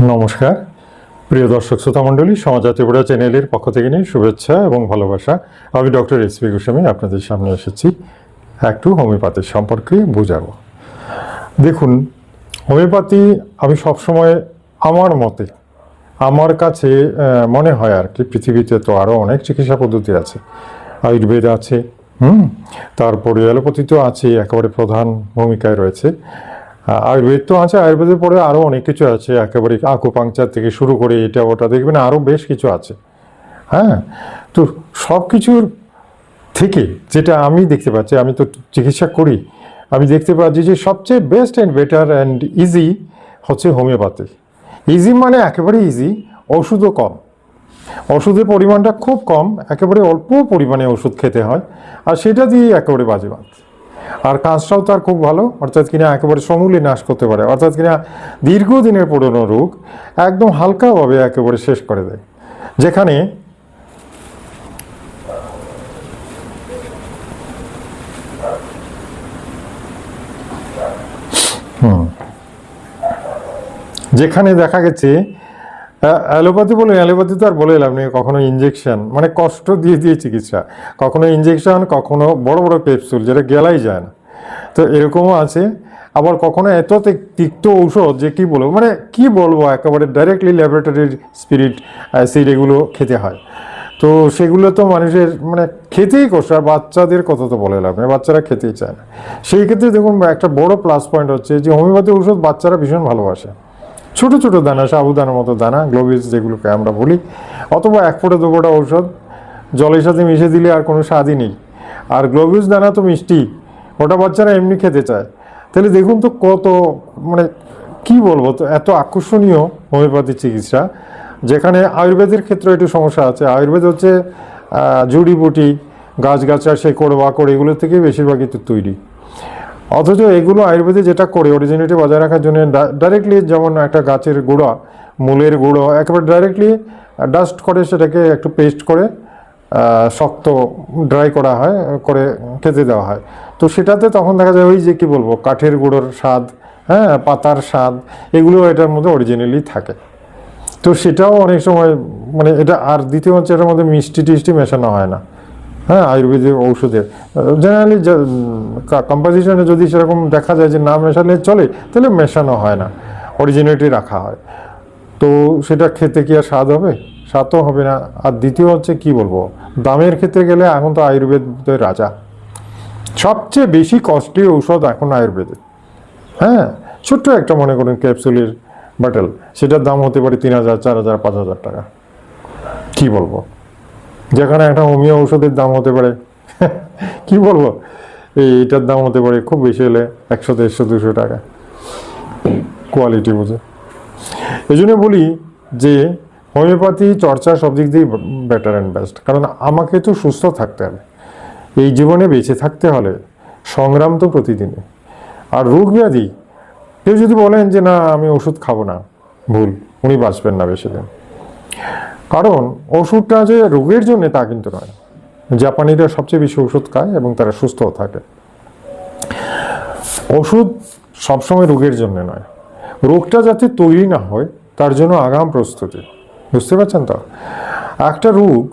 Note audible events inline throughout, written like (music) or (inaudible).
নমস্কার। প্রিয় দর্শক শ্রোতা মণ্ডলী, সমাজা ত্রিপুরা চ্যানেলের পক্ষ থেকে নিয়ে শুভেচ্ছা এবং ভালোবাসা। আমি ডক্টর এস পি গোস্বামী, আপনাদের সামনে এসেছি। একটু হোমিওপ্যাথির সম্পর্কে বোঝাবো। দেখুন, হোমিওপ্যাথি আমি সবসময় আমার মতে, আমার কাছে মনে হয় আর কি, পৃথিবীতে তো আরও অনেক চিকিৎসা পদ্ধতি আছে। আয়ুর্বেদ আছে, হুম? তারপরে অ্যালোপ্যাথি তো আছে একেবারে প্রধান ভূমিকায় রয়েছে। আয়ুর্বেদ তো আছে, আয়ুর্বেদের পরে আরও অনেক কিছু আছে, একেবারে আকুপাংচার থেকে শুরু করে এটা ওটা দেখবেন আরও বেশ কিছু আছে। হ্যাঁ? তো সব কিছুর থেকে যেটা আমি দেখতে পাচ্ছি, আমি তো চিকিৎসা করি, আমি দেখতে পাচ্ছি যে সবচেয়ে best and better and easy হচ্ছে হোমিওপ্যাথি ইজি মানে একেবারে ইজি ওষুধও কম। ওষুধের পরিমাণটা খুব কম, একেবারে অল্প পরিমাণে ওষুধ খেতে হয়, আর সেটা দিয়ে একেবারে বাজেবাদ আর কাজটাও তার খুব ভালো, অর্থাৎ কিনা একেবারে সমূলে নাশ করতে পারে, অর্থাৎ কিনা দীর্ঘদিনের পুরনো রোগ একদম হালকাভাবে একেবারে শেষ করে দেয়। যেখানে যেখানে দেখা গেছে অ্যালোপ্যাথি বলে অ্যালোপ্যাথি তো আর বলে এলাম নেই, কখনো ইঞ্জেকশন মানে কষ্ট দিয়ে দিয়ে চিকিৎসা, কখনো ইঞ্জেকশন কখনো বড় বড় ক্যাপসুল যেটা গেলাই যায় না। তো এরকমও আছে, আবার কখনো এত তিক্ত ঔষধ যে কী বলব মানে কি বলব, একেবারে ডাইরেক্টলি ল্যাবরেটরির স্পিরিট অ্যাসিড এগুলো খেতে হয়। তো সেগুলো তো মানুষের মানে খেতেই কষ্ট, আর বাচ্চাদের কথা তো বলে লাভ নেই, বাচ্চারা খেতেই চায় না। সেই ক্ষেত্রে দেখুন, একটা বড় প্লাস পয়েন্ট হচ্ছে যে হোমিওপ্যাথি ওষুধ বাচ্চারা ভীষণ ভালোবাসে। ছোট ছোট দানা সাবুদানার মতো দানা গ্লোবিস যেগুলোকে আমরা বলি, অথবা এক ফোঁটা, দু ফোঁটা ঔষধ, জলের সাথে মিশে দিলে আর কোনো স্বাদই নেই। আর গ্লোবিস দানা তো মিষ্টি, ওটা বাচ্চারা এমনি খেতে চায়। তাহলে দেখুন তো কত মানে কি বলব, তো এত আকর্ষণীয় হোমিওপ্যাথি চিকিৎসা, যেখানে আয়ুর্বেদের ক্ষেত্রে একটু সমস্যা আছে। আয়ুর্বেদ হচ্ছে জুড়িবুটি গাছগাছার সেই কোড়বাকড় এগুলো থেকেই বেশিরভাগই তো তৈরি। অথচ এগুলো আয়ুর্বেদে যেটা করে অরিজিনিটি বজায় রাখার জন্য ডাইরেক্টলি যেমন একটা গাছের গুঁড়া, মূলের গুঁড়ো, একেবারে ডাইরেক্টলি ডাস্ট করে সেটাকে একটু পেস্ট করে শক্ত ড্রাই করা হয়, করে খেতে দেওয়া হয়। তো সেটাতে তখন দেখা যায় ওই যে কী বলব, কাঠের গুঁড়োর স্বাদ হ্যাঁ পাতার স্বাদ, এগুলো এটার মধ্যে অরিজিনালি থাকে। তো সেটাও অনেক সময় মানে এটা আর দ্বিতীয় হচ্ছে এটার মধ্যে মিষ্টি টিষ্টি মেশানো হয় না। হ্যাঁ আয়ুর্বেদিক ঔষধের। জেনারেলি কম্পোজিশনে যদি সেরকম দেখা যায় যে না মেশালে চলে, তাহলে মেশানো হয় না। অরিজিনেটি রাখা হয়। তো সেটা খেতে কি আর স্বাদ হবে? স্বাদ তো হবে না। আর দ্বিতীয় হচ্ছে, কি বলব? দামের ক্ষেত্রে গেলে এখন তো আয়ুর্বেদের রাজা। সবচেয়ে বেশি কস্টলি ঔষধ এখন আয়ুর্বেদে। হ্যাঁ ছোট্ট একটা মনে করুন ক্যাপসুলের বাটেল সেটার দাম হতে পারে তিন হাজার, চার হাজার, পাঁচ হাজার টাকা। কি বলব? যেখানে একটা হোমিও ঔষধের দাম হতে পারে। (laughs) কি বলব? এই এটার দাম হতে পারে খুব বেশি হলে একশো, দেড়শো, দুশো টাকা। কোয়ালিটি বুঝে। এই জন্য বলি যে, হোমিওপ্যাথি, চর্চা সব দিক দিয়েই বেটার অ্যান্ড বেস্ট কারণ আমাকে তো সুস্থ থাকতে হবে। এই জীবনে বেঁচে থাকতে হলে সংগ্রাম তো প্রতিদিনই। আর রোগ ব্যাধি, কেউ যদি বলেন যে, না, আমি ওষুধ খাব না, ভুল, উনি বাঁচবেন না বেশি দিন। কারণ ওষুধটা যে রোগের জন্য তা কিন্তু নয় জাপানিরা সবচেয়ে বেশি ওষুধ খায় এবং তারা সুস্থও থাকে ওষুধ সবসময় রোগের জন্য নয় রোগটা যাতে তৈরি না হয় তার জন্য আগাম প্রস্তুতি বুঝতে পারছেন তো একটা রোগ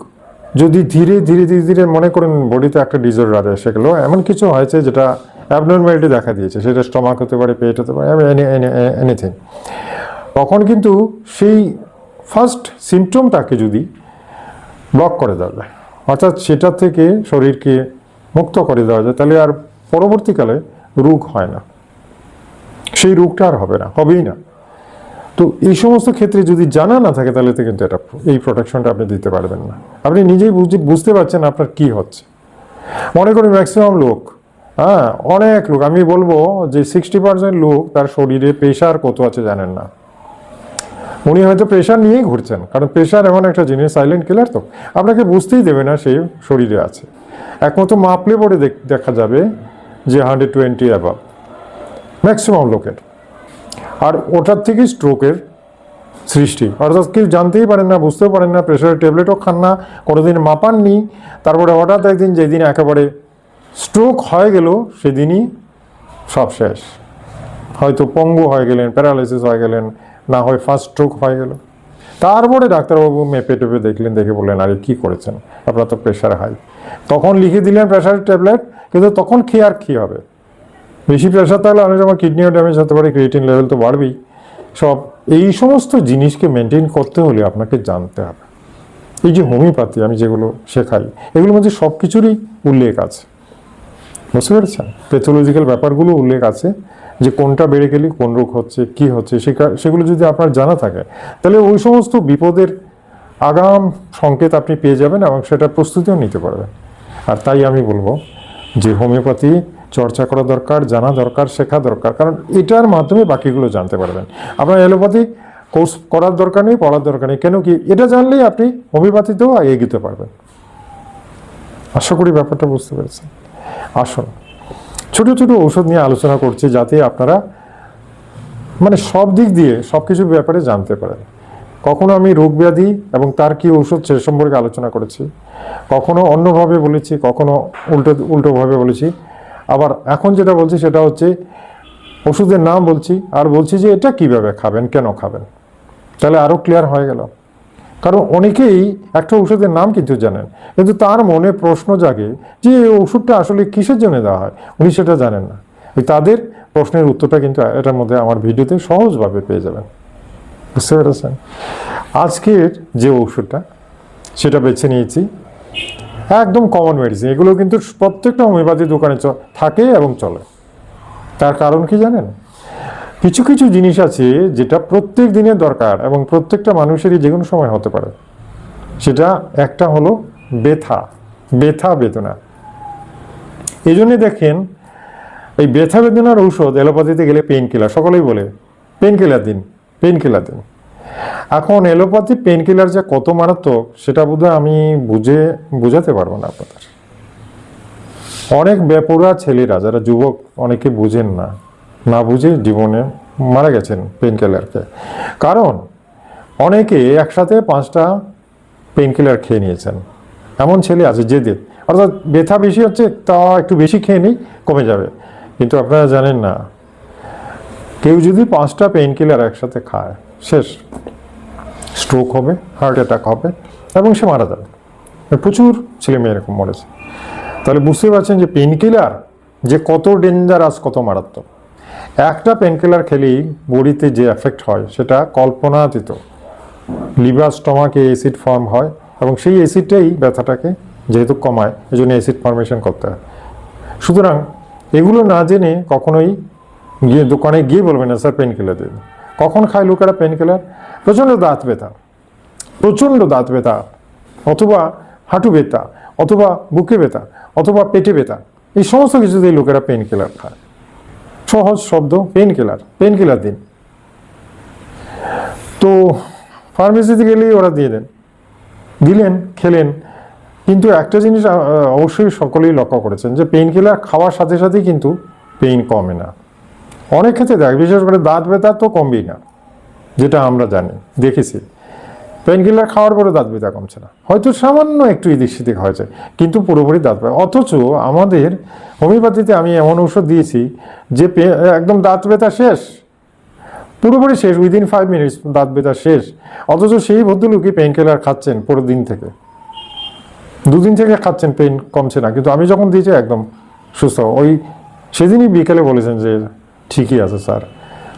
যদি ধীরে ধীরে ধীরে ধীরে মনে করেন বডিতে একটা ডিজর্ডার এসে গেলো এমন কিছু হয়েছে যেটা অ্যাবনর্ম্যালিটি দেখা দিয়েছে সেটা স্টমাক হতে পারে পেট হতে পারে এনিথিং তখন কিন্তু সেই ফার্স্ট সিমটমটাকে যদি ব্লক করে দেওয়া যায়, অর্থাৎ সেটা থেকে শরীরকে মুক্ত করে দেওয়া যায়, তাহলে আর পরবর্তীকালে রোগ হয় না। সেই রোগটা আর হবে না, হবেই না। তো এই সমস্ত ক্ষেত্রে যদি জানা না থাকে, তাহলে কিন্তু এটা এই প্রোটেকশনটা আপনি দিতে পারবেন না। আপনি নিজেই বুঝে বুঝতে পারছেন আপনার কি হচ্ছে। মনে করি ম্যাক্সিমাম লোক হ্যাঁ অনেক লোক, আমি বলব যে সিক্সটি পার্সেন্ট লোক তার শরীরে প্রেশার কত আছে জানেন না। উনি হয়তো প্রেশার নিয়েই ঘুরছেন। কারণ প্রেশার এমন একটা জিনিস সাইলেন্ট কিলার তো। আপনাকে বুঝতেই দেবে না সেই শরীরে আছে। একমাত্র মাপলে পরে দেখ- দেখা যাবে যে হান্ড্রেড টোয়েন্টি অ্যাভাব ম্যাক্সিমাম লোকের। আর ওটার থেকেই স্ট্রোকের সৃষ্টি। অর্থাৎ কেউ জানতেই পারেন না, বুঝতেও পারেন না প্রেশারের ট্যাবলেটও খান না, কোনোদিন মাপাননি। তারপরে হঠাৎ একদিন যেদিন একেবারে স্ট্রোক হয়ে গেল, সেদিনই সব শেষ। হয়তো পঙ্গু হয়ে গেলেন প্যারালাইসিস হয়ে গেলেন না হয় ফার্স্ট স্ট্রোক হয়ে গেল। তারপরে ডাক্তারবাবু মেপে টেপে দেখলেন, দেখে বললেন, আরে, কী করেছেন? আপনার তো প্রেশার হাই তখন লিখে দিলেন প্রেশারের ট্যাবলেট কিন্তু তখন খেয়ে আর কী হবে? বেশি প্রেশার থাকলে অনেক সময় কিডনিও ড্যামেজ হতে পারে ক্রিয়েটিন লেভেল তো বাড়বেই। সব, এই সমস্ত জিনিসকে মেনটেন করতে হলে আপনাকে জানতে হবে। এই যে হোমিওপ্যাথি আমি যেগুলো শেখাই, এগুলোর মধ্যে সব কিছুরই উল্লেখ আছে। বুঝতে পেরেছেন? প্যাথোলজিক্যাল ব্যাপারগুলো উল্লেখ আছে। যে কোনটা বেড়ে গেলে, কোন রোগ হচ্ছে, কি হচ্ছে সেগুলো যদি আপনার জানা থাকে, তাহলে ওই সমস্ত বিপদের আগাম সংকেত আপনি পেয়ে যাবেন এবং সেটা প্রস্তুতিও নিতে পারবেন। আর তাই আমি বলব যে হোমিওপ্যাথি চর্চা করা দরকার, জানা দরকার, শেখা দরকার, কারণ এটার মাধ্যমে বাকিগুলো জানতে পারবেন। আপনার অ্যালোপ্যাথি কোর্স করার দরকার নেই, পড়ার দরকার নেই, কেন কি এটা জানলেই আপনি হোমিওপ্যাথিতেও এগিয়ে পারবেন। আশা করি ব্যাপারটা বুঝতে পেরেছেন। আসুন। ছোট ছোট ঔষধ নিয়ে আলোচনা করছি যাতে আপনারা মানে সব দিক দিয়ে সব কিছুর ব্যাপারে জানতে পারেন। কখনো আমি রোগ ব্যাধি এবং তার কি ঔষধ সে সম্পর্কে আলোচনা করেছি, কখনো অন্যভাবে বলেছি, কখনো উল্টো, উল্টোভাবে বলেছি। আবার এখন যেটা বলছি সেটা হচ্ছে ওষুধের নাম বলছি, আর বলছি যে এটা কীভাবে খাবেন, কেন খাবেন? তাহলে আরও ক্লিয়ার হয়ে গেল। কারণ অনেকেই একটা ওষুধের নাম কিন্তু জানেন। কিন্তু তার মনে প্রশ্ন জাগে যে এই ওষুধটা আসলে কিসের জন্য দেওয়া হয়? উনি সেটা জানেন না। ওই তাদের প্রশ্নের উত্তরটা কিন্তু এটার মধ্যে আমার ভিডিওতে সহজভাবে পেয়ে যাবেন। বুঝতে পেরেছেন? আজকের যে ওষুধটা সেটা বেছে নিয়েছি। একদম কমন মেডিসিন এগুলো কিন্তু প্রত্যেকটা হোমিওপ্যাথি দোকানে থাকে এবং চলে। তার কারণ কি জানেন? কিছু কিছু জিনিস আছে যেটা প্রত্যেক দিনের দরকার এবং প্রত্যেকটা মানুষেরই যে কোনো সময় হতে পারে। সেটা একটা হলো ব্যথা ব্যথা বেদনা। এই জন্যে দেখেন, এই ব্যথা বেদনার ঔষধ এলোপ্যাথিতে গেলে পেন কিলার সকলেই বলে পেন কিলার দিন পেন কিলার দিন। এখন এলোপ্যাথি পেন কিলার যে কত মারাত্মক, সেটা বোধহয় আমি বুঝে, বোঝাতে পারব না আপনাদের। অনেক বেপরোয়া ছেলেরা, যারা যুবক, অনেকে বুঝেন না। না বুঝে জীবনে মারা গেছেন পেন কিলারকে কারণ অনেকে একসাথে পাঁচটা পেন কিলার খেয়ে নিয়েছেন। এমন ছেলে আছে যেদের অর্থাৎ ব্যথা বেশি হচ্ছে, তা একটু বেশি খেয়ে নিই, কমে যাবে। কিন্তু আপনারা জানেন না, কেউ যদি পাঁচটা পেন কিলার একসাথে খায়, শেষ। স্ট্রোক হবে হার্ট অ্যাটাক হবে, এবং সে মারা যাবে। প্রচুর ছেলে মেয়ে এরকম মরেছে। তাহলে বুঝতে পারছেন যে পেনকিলার যে কত ডেঞ্জারাস কত মারাত্মক। একটা পেনকিলার খেলেই বডিতে যে এফেক্ট হয়, সেটা কল্পনাতীত। লিভার স্টমাকে অ্যাসিড ফর্ম হয় এবং সেই অ্যাসিডটাই ব্যথাটাকে যেহেতু কমায় এই জন্য অ্যাসিড ফর্মেশন করতে হয়। সুতরাং এগুলো না জেনে কখনোই গিয়ে দোকানে গিয়ে বলবেন, না স্যার পেন কিলার দিন। কখন খায় লোকেরা পেন কিলার প্রচণ্ড দাঁত ব্যথা, প্রচণ্ড দাঁত ব্যথা, অথবা হাঁটু ব্যথা, অথবা বুকে ব্যথা, অথবা পেটে ব্যথা, এই সমস্ত কিছুতেই লোকেরা পেন কিলার খায়। সহজ শব্দ পেন কিলার পেন কিলার দিন তো ফার্মেসিতে গেলেই ওরা দিয়ে দেন। দিলেন, খেলেন। কিন্তু একটা জিনিস অবশ্যই সকলেই লক্ষ্য করেছেন যে পেন কিলার খাওয়ার সাথে সাথেই কিন্তু পেইন কমে না। অনেক ক্ষেত্রে দেখ, বিশেষ করে দাঁত ব্যথা তো কমবেই না, যেটা আমরা জানি, দেখেছি। পেন কিলার খাওয়ার পরে দাঁত ব্যথা কমছে না। হয়তো সামান্য একটু এদিক সেদিক হয়েছে, কিন্তু পুরোপুরি দাঁত ব্যথা। অথচ আমাদের হোমিওপ্যাথিতে আমি এমন ওষুধ দিয়েছি যে একদম দাঁত ব্যথা শেষ। পুরোপুরি শেষ উইদিন ফাইভ মিনিটস দাঁত ব্যথা শেষ। অথচ সেই ভদ্রলোকই পেন কিলার খাচ্ছেন পুরো দিন থেকে। দুদিন থেকে খাচ্ছেন, পেন কমছে না। কিন্তু আমি যখন দিয়েছি, একদম সুস্থ। ওই সেদিনই বিকেলে বলেছেন যে ঠিকই আছে, স্যার।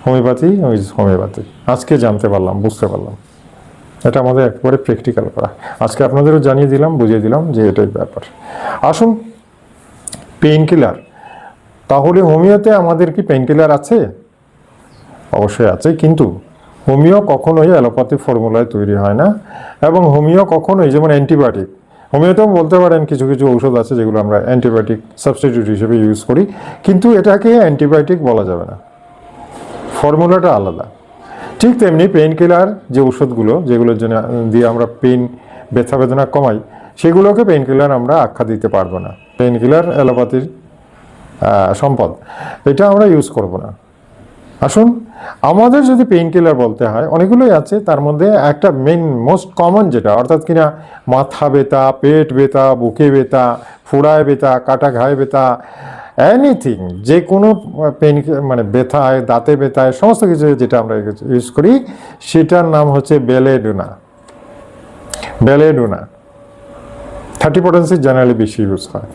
হোমিওপ্যাথি ওই হোমিওপ্যাথি। আজকে জানতে পারলাম, বুঝতে পারলাম। এটা আমাদের একবারে প্র্যাকটিক্যাল করা। আজকে আপনাদেরও জানিয়ে দিলাম, বুঝিয়ে দিলাম যে এটাই ব্যাপার। আসুন পেইন কিলার তাহলে হোমিওতে আমাদের কি পেইন কিলার আছে? অবশ্যই আছে, কিন্তু হোমিও কখনোই অ্যালোপ্যাথি ফর্মুলায় তৈরি হয় না, এবং হোমিও কখনোই, যেমন অ্যান্টিবায়োটিক। হোমিওতেও বলতে পারেন কিছু কিছু ঔষধ আছে যেগুলো আমরা অ্যান্টিবায়োটিক সাবস্টিটিউট হিসেবে ইউজ করি, কিন্তু এটাকে অ্যান্টিবায়োটিক বলা যাবে না। ফর্মুলাটা আলাদা। ঠিক তেমনি পেইন কিলার যে ওষুধগুলো যেগুলোর জন্য দিয়ে আমরা পেইন ব্যথা বেদনা কমাই, সেগুলোকে পেইন কিলার আমরা আখ্যা দিতে পারব না। পেইন কিলার অ্যালোপ্যাথির সম্পদ। এটা আমরা ইউজ করব না। আসুন, আমাদের যদি পেইন কিলার বলতে হয়, অনেকগুলোই আছে, তার মধ্যে একটা মেন মোস্ট কমন যেটা, অর্থাৎ কিনা মাথা ব্যথা, পেট ব্যথা, বুকে ব্যথা, ফোড়ায় ব্যথা, কাটা ঘায়ে ব্যথা এনিথিং যে কোনো পেন মানে ব্যথায়, দাঁতে ব্যথায়, সমস্ত কিছু যেটা আমরা ইউজ করি, সেটার নাম হচ্ছে belladonna. Belladonna. Thirty potency generally বেশি ইউজ হয়।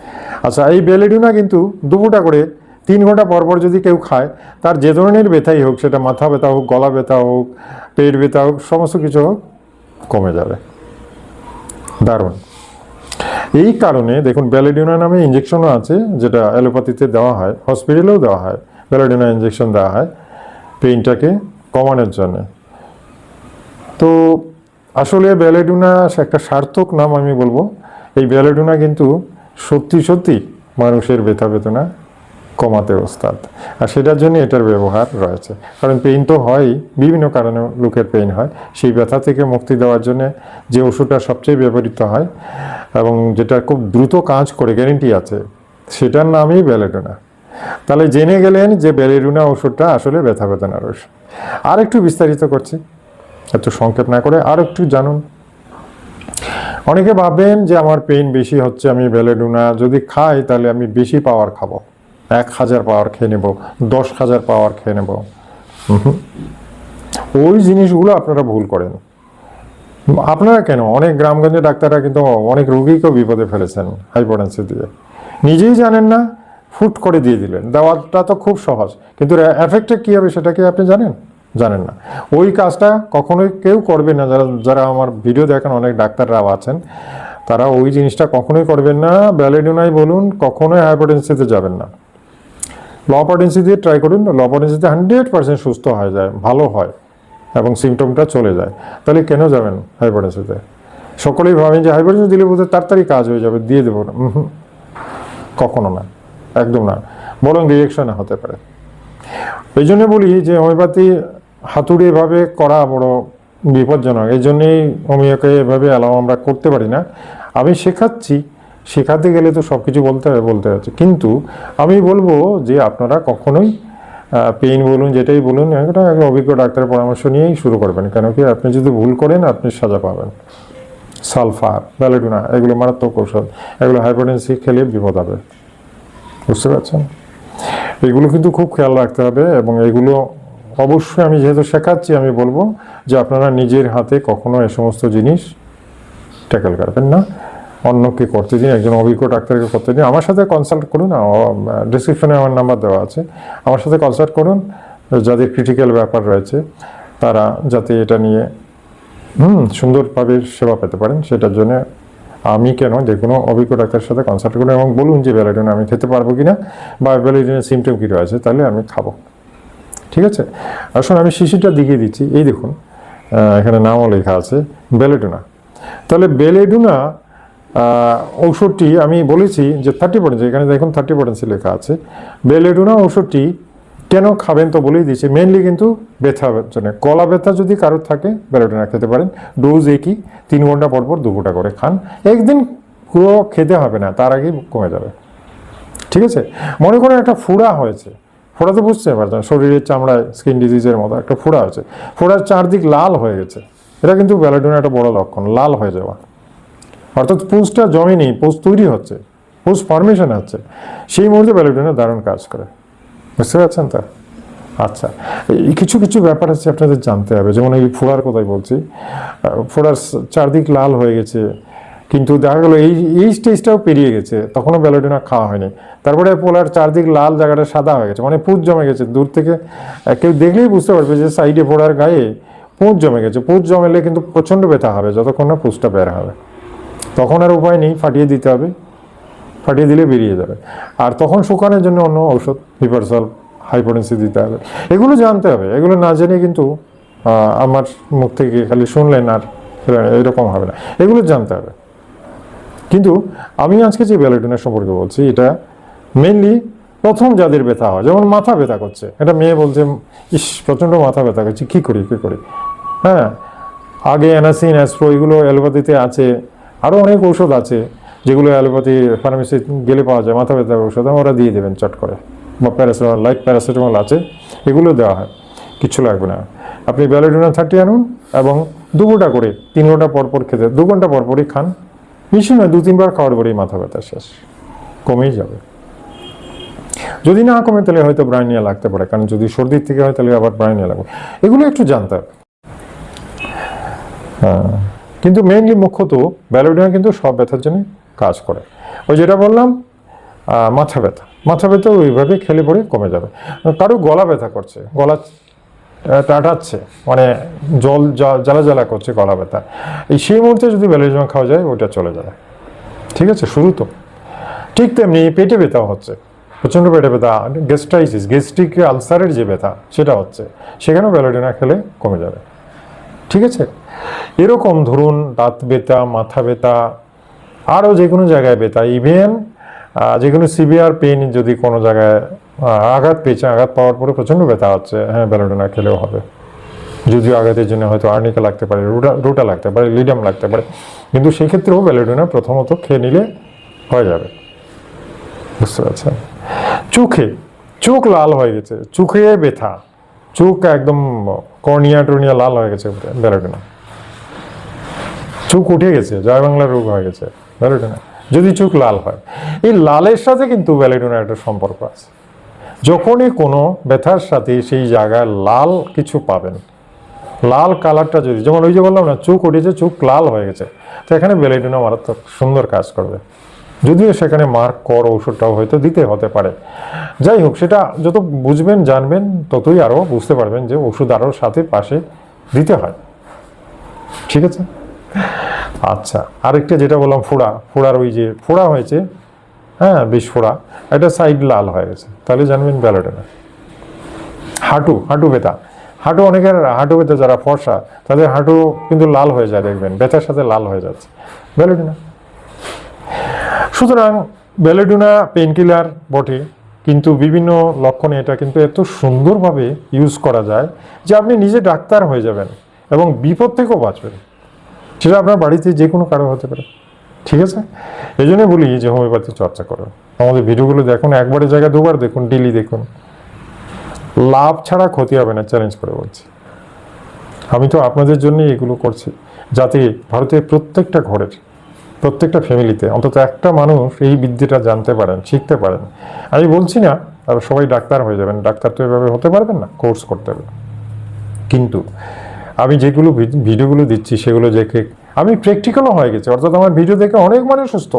আচ্ছা এই বেলেডুনা কিন্তু দুপুরটা করে, তিন ঘণ্টা পর পর যদি কেউ খায়, তার যে ধরনের ব্যথাই হোক, সেটা মাথা ব্যথা হোক, গলা ব্যথা হোক, পেট ব্যথা হোক, সমস্ত কিছু হোক কমে যাবে। দারুণ। এই কারণে দেখুন ব্যালেডিনা নামে ইঞ্জেকশনও আছে, যেটা অ্যালোপ্যাথিতে দেওয়া হয় হসপিটালেও দেওয়া হয় ব্যালেডিনা ইঞ্জেকশন দেওয়া হয় পেইনটাকে কমানোর জন্য। তো আসলে ব্যালেডুনা একটা সার্থক নাম আমি বলব, এই ব্যালেডুনা কিন্তু সত্যি সত্যি মানুষের ব্যথা বেদনা কমাতে ওস্তাদ। আর সেটার জন্য এটার ব্যবহার রয়েছে। কারণ পেইন তো হয়ই বিভিন্ন কারণে লোকের পেইন হয়। সেই ব্যথা থেকে মুক্তি দেওয়ার জন্য যে ওষুধটা সবচেয়ে ব্যবহৃত হয় এবং যেটা খুব দ্রুত কাজ করে গ্যারেন্টি আছে, সেটার নামই ব্যালেডোনা তাহলে জেনে গেলেন যে ব্যালেডোনা ওষুধটা আসলে ব্যথা বেদনার ওষুধ। আর একটু বিস্তারিত করছি, এত সংক্ষেপ না করে আর একটু জানুন। অনেকে ভাবেন যে আমার পেইন বেশি হচ্ছে, আমি বেলেডুনা যদি খাই তাহলে আমি বেশি পাওয়ার খাব। এক হাজার পাওয়ার খেয়ে নেব, দশ হাজার পাওয়ার খেয়ে নেব। ওই জিনিসগুলো আপনারা ভুল করেন। আপনারা কেন? অনেক গ্রামগঞ্জে ডাক্তাররা কিন্তু অনেক রুগীকেও বিপদে ফেলেছেন হাইপোটেন্সি দিয়ে। নিজেই জানেন না, ফুট করে দিয়ে দিলেন। দেওয়াটা তো খুব সহজ। কিন্তু এফেক্টে কী হবে সেটা কি আপনি জানেন? জানেন না। ওই কাজটা কখনোই কেউ করবে না। যারা যারা আমার ভিডিও দেখেন, অনেক ডাক্তাররাও আছেন, তারা ওই জিনিসটা কখনোই করবেন না। ব্যালেডুনাই বলুন, কখনোই হাইপোটেন্সিতে যাবেন না। ল পটেন্সি দিয়ে ট্রাই করুন। ল পটেন্সিতে হান্ড্রেড পার্সেন্ট সুস্থ হয়ে যায়, ভালো হয়। এবং সিমটমটা চলে যায়। তাহলে কেন যাবেন হাইপোটেন্সিতে সকলেই ভাবেন যে হাইপোটেন্সি দিলে বোধহয় তাড়াতাড়ি কাজ হয়ে যাবে, দিয়ে দেবো না। কখনো না, একদম না। বরং রিয়েকশনে হতে পারে। এই জন্য বলি যে হোমিওপ্যাথি হাতুড়ি এভাবে করা বড় বিপজ্জনক। এই জন্যেই হোমিওকে এভাবে অ্যালাউ আমরা করতে পারি না। আমি শেখাচ্ছি, শেখাতে গেলে তো সব কিছু বলতে হবে, বলতে হচ্ছে। কিন্তু আমি বলব যে আপনারা কখনোই পেইন বলুন, যেটাই বলুন এটা একটা অভিজ্ঞ ডাক্তারের পরামর্শ নিয়েই শুরু করবেন। কেন কি, আপনি যদি ভুল করেন, আপনি সাজা পাবেন। সালফার ব্যালেডুনা এগুলো মারাত্মক ঔষধ। এগুলো হাইপোটেন্সি খেলে বিপদ হবে। বুঝতে পারছেন? এগুলো কিন্তু খুব খেয়াল রাখতে হবে এবং এগুলো অবশ্যই আমি যেহেতু শেখাচ্ছি, আমি বলব যে আপনারা নিজের হাতে কখনো এ সমস্ত জিনিস ট্যাকেল করবেন না। অন্যকে করতে দিন, একজন অভিজ্ঞ ডাক্তারকে করতে দিন। আমার সাথে কনসাল্ট করুন ডিসক্রিপশনে আমার নাম্বার দেওয়া আছে। আমার সাথে কনসাল্ট করুন, যাদের ক্রিটিক্যাল ব্যাপার রয়েছে, তারা যাতে এটা নিয়ে, হুম, সুন্দরভাবে সেবা পেতে পারেন। সেটার জন্য আমি কেন যে কোনো অভিজ্ঞ ডাক্তারের সাথে কনসাল্ট করুন এবং বলুন যে ব্যালেডিন আমি খেতে পারব কি না বা ব্যালেডিনের সিমটম কী রয়েছে, তাহলে আমি খাব। ঠিক আছে? আসুন, আমি শিশিটা দেখিয়ে দিচ্ছি। এই দেখুন এখানে নামও লেখা আছে, বেলেডুনা। তাহলে বেলেডুনা ঔষধটি আমি বলেছি যে থার্টি পটেন্সি এখানে দেখুন থার্টি পটেন্সি লেখা আছে। বেলেডুনা ঔষধটি কেন খাবেন তো বলেই দিয়েছি। মেনলি কিন্তু ব্যথার জন্য। কলা ব্যথা যদি কারোর থাকে, বেলেডুনা খেতে পারেন। ডোজ একই, তিন ঘণ্টা পর পর দু ঘণ্টা করে খান। একদিন পুরো খেতে হবে না, তার আগেই কমে যাবে। ঠিক আছে? মনে করেন একটা ফোড়া হয়েছে। ফোড়া তো বুঝতে পারছেন, শরীরের চামড়ায় স্কিন ডিজিজের মতো একটা ফোড়া হয়েছে। ফোড়ার চারদিক লাল হয়ে গেছে। এটা কিন্তু ব্যালাডোনা একটা বড় লক্ষণ, লাল হয়ে যাওয়া। অর্থাৎ পুষটা জমেনি পুষ তৈরি হচ্ছে পুষ ফর্মেশন হচ্ছে। সেই মুহূর্তে ব্যালাডোনা দারুণ কাজ করে। বুঝতে পারছেন তা? আচ্ছা কিছু কিছু ব্যাপার আছে আপনাদের জানতে হবে। যেমন এই ফোড়ার কথাই বলছি। ফোড়ার চারদিক লাল হয়ে গেছে, কিন্তু দেখা গেলো এই এই স্টেজটাও পেরিয়ে গেছে। তখনও ব্যালোডিনা খাওয়া হয়নি। তারপরে পোলার চারদিক লাল, জায়গাটা সাদা হয়ে গেছে। মানে পুঁজ জমে গেছে দূর থেকে। কেউ দেখলেই বুঝতে পারবে যে সাইডে ফোড়ার গায়ে পুঁজ জমে গেছে। পুঁজ জমেলে কিন্তু প্রচণ্ড ব্যথা হবে, যতক্ষণ না পুঁজটা বের হবে। তখন আর উপায় নেই, ফাটিয়ে দিতে হবে। ফাটিয়ে দিলে বেরিয়ে যাবে। আর তখন শুকানোর জন্য অন্য ঔষধ হিপারসল হাইপোটেন্সি দিতে হবে। এগুলো জানতে হবে। এগুলো না জেনে কিন্তু আমার মুখ থেকে খালি শুনলেন আর এরকম হবে না। এগুলো জানতে হবে। কিন্তু আমি আজকে যে ব্যালেটিনের সম্পর্কে বলছি, এটা মেনলি প্রথম যাদের ব্যথা হয়, যেমন মাথা ব্যথা করছে। এটা মেয়ে বলছে, ইস, প্রচণ্ড মাথা ব্যথা করছে, কী করি কী করি? হ্যাঁ আগে অ্যানাসিন অ্যাস্ট্রো এগুলো অ্যালোপ্যাথিতে আছে। আরও অনেক ঔষধ আছে যেগুলো অ্যালোপ্যাথি ফার্মেসি গেলে পাওয়া যায় মাথা ব্যথার ঔষধ ওরা দিয়ে দেবেন চট করে। বা প্যারাসিটামল লাইট প্যারাসিটামল আছে এগুলো দেওয়া হয় কিচ্ছু লাগবে না। আপনি ব্যালেডোনা থার্টি আনুন এবং দু ঘণ্টা করে তিন ঘণ্টা পর পর খেতে দু ঘণ্টা পরপরই খান। বেশি নয় দু তিনবার খাওয়ার পরেই মাথা ব্যথা শেষ কমেই যাবে। যদি না কমে তাহলে হয়তো ব্রাইনিয়া লাগতে পারে কারণ যদি সর্দির থেকে হয় তাহলে আবার ব্রাইনিয়া লাগবে। এগুলো একটু জানতে হবে। হ্যাঁ, কিন্তু মেইনলি মুখ্যত ব্যালোডিনা কিন্তু সব ব্যথার জন্য কাজ করে। ওই যেটা বললাম মাথা ব্যথা। মাথা ব্যথা ওইভাবে খেলে পরে কমে যাবে। কারও গলা ব্যথা করছে, গলা টাটাচ্ছে মানে জল জ্বালা জ্বালা করছে গলা ব্যথা। এই সেই মুহূর্তে যদি ব্যালোডিনা খাওয়া যায়, ওইটা চলে যাবে। ঠিক আছে? শুরু তো। ঠিক তেমনি পেটে ব্যথা হচ্ছে। প্রচণ্ড পেটে ব্যথা গ্যাস্ট্রাইসিস গ্যাস্ট্রিক আলসারের যে ব্যথা, সেটা হচ্ছে। সেখানেও ব্যালোডিনা খেলে কমে যাবে। ঠিক আছে? এরকম ধরুন দাঁত ব্যথা, মাথা ব্যথা আরও যে কোনো জায়গায় ব্যথা ইভেন যে কোনো সিভিয়ার পেন যদি কোনো জায়গায় আঘাত পেয়েছে, আঘাত পাওয়ার পরে প্রচণ্ড ব্যথা হচ্ছে। হ্যাঁ ব্যালোডিনা খেলেও হবে। যদিও আঘাতের জন্য হয়তো আর্নিকা লাগতে পারে রুটা রুটা লাগতে পারে লিডাম লাগতে পারে, কিন্তু সেই ক্ষেত্রেও ব্যালোডিনা প্রথমত খেয়ে নিলে হয়ে যাবে। বুঝতে পারছেন? চোখে, চোখ লাল হয়ে গেছে। চোখে ব্যথা। চোখ একদম কর্নিয়া টর্নিয়া লাল হয়ে গেছে ব্যালোডিনা চোখ উঠে গেছে, জয় বাংলার রোগ হয়ে গেছে ব্যালোডিনা যদি চোখ লাল হয়, এই লালের সাথে কিন্তু ব্যালোডিনার একটা সম্পর্ক আছে। যখনই কোনো ব্যথার সাথে সেই জায়গায় লাল কিছু পাবেন, লাল কালারটা যদি, যেমন ওই যে বললাম না চোখ উঠেছে চোখ লাল হয়ে গেছে, তো এখানে বেলাইডোনা মারাত্মক সুন্দর কাজ করবে। যদিও সেখানে মার্ক কর ওষুধটাও হয়তো দিতে হতে পারে। যাই হোক, সেটা যত বুঝবেন, জানবেন, ততই আরও বুঝতে পারবেন যে ওষুধ আরও সাথে পাশে দিতে হয়। ঠিক আছে? আচ্ছা আরেকটা যেটা বললাম, ফোড়া। ফোড়ার ওই যে, ফোড়া হয়েছে। হ্যাঁ বিষ ফোড়া। একটা সাইড লাল হয়ে গেছে। তাহলে জানবেন ব্যালোডেনা হাঁটু হাঁটু ব্যথা। হাঁটু অনেকের, হাঁটু ব্যথা যারা ফর্সা, তাদের হাঁটু কিন্তু লাল হয়ে যায়, দেখবেন। ব্যথার সাথে লাল হয়ে যাচ্ছে। ব্যালোডিনা সুতরাং ব্যালোডিনা পেনকিলার বটে, কিন্তু বিভিন্ন লক্ষণে এটা কিন্তু এত সুন্দরভাবে ইউজ করা যায় যে আপনি নিজে ডাক্তার হয়ে যাবেন এবং বিপদ থেকেও বাঁচবেন। সেটা আপনার বাড়িতে যে কোনো কারও হতে পারে। ঠিক আছে? এই জন্যই বলি যে হোমিওপ্যাথি চর্চা করো। আমাদের ভিডিওগুলো দেখুন একবারের জায়গায় দুবার দেখুন ডেলি দেখুন। লাভ ছাড়া ক্ষতি হবে না চ্যালেঞ্জ করে বলছি। আমি তো আপনাদের জন্যই এগুলো করছি, যাতে ভারতের প্রত্যেকটা ঘরের প্রত্যেকটা ফ্যামিলিতে, অন্তত একটা মানুষ এই বিদ্যাটা জানতে পারেন, শিখতে পারেন। আমি বলছি না, আর সবাই ডাক্তার হয়ে যাবেন। ডাক্তার তো এভাবে হতে পারবেন না, কোর্স করতে হবে। কিন্তু আমি যেগুলো ভিডিওগুলো দিচ্ছি, সেগুলো দেখে আমি প্র্যাকটিক্যালও হয়ে গেছে। অর্থাৎ আমার ভিডিও দেখে অনেক মানুষ সুস্থ।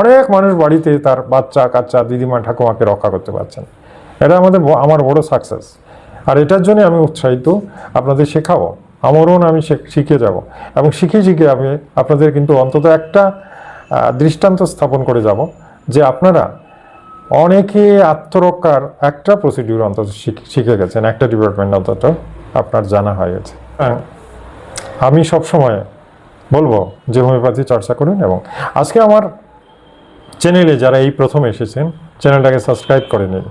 অনেক মানুষ বাড়িতে তার বাচ্চা, কাচ্চা, দিদিমা, ঠাকুমাকে রক্ষা করতে পারছেন। এটা আমাদের আমার বড় সাকসেস আর এটার জন্য আমি উৎসাহিত, আপনাদের শেখাবো। আমারও আমি শিখে যাব। এবং শিখে শিখে আমি আপনাদের কিন্তু অন্তত একটা দৃষ্টান্ত স্থাপন করে যাব যে আপনারা অনেকে আত্মরক্ষার একটা প্রসিডিউর অন্তত শিখ- গেছেন, একটা ডিপার্টমেন্ট অন্তত আপনার জানা হয়ে গেছে আমি সব সময় বলব যে হোমিওপ্যাথি চর্চা করুন এবং আজকে আমার চ্যানেলে যারা এই প্রথম এসেছেন চ্যানেলটাকে সাবস্ক্রাইব করে নিন।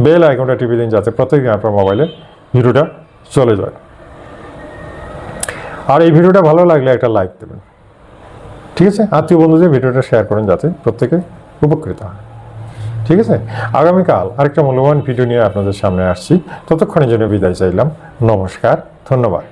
বেল আইকনটা টিপে দিন যাতে প্রত্যেকদিন আপনার মোবাইলে ভিডিওটা চলে যায়। আর এই ভিডিওটা ভালো লাগলে একটা লাইক দেবেন। ঠিক আছে? আত্মীয় বন্ধুদের ভিডিওটা শেয়ার করেন যাতে প্রত্যেকে উপকৃত হয়। ঠিক আছে? আগামীকাল আরেকটা মূল্যবান ভিডিও নিয়ে আপনাদের সামনে আসছি। ততক্ষণের জন্য বিদায় চাইলাম। নমস্কার, ধন্যবাদ।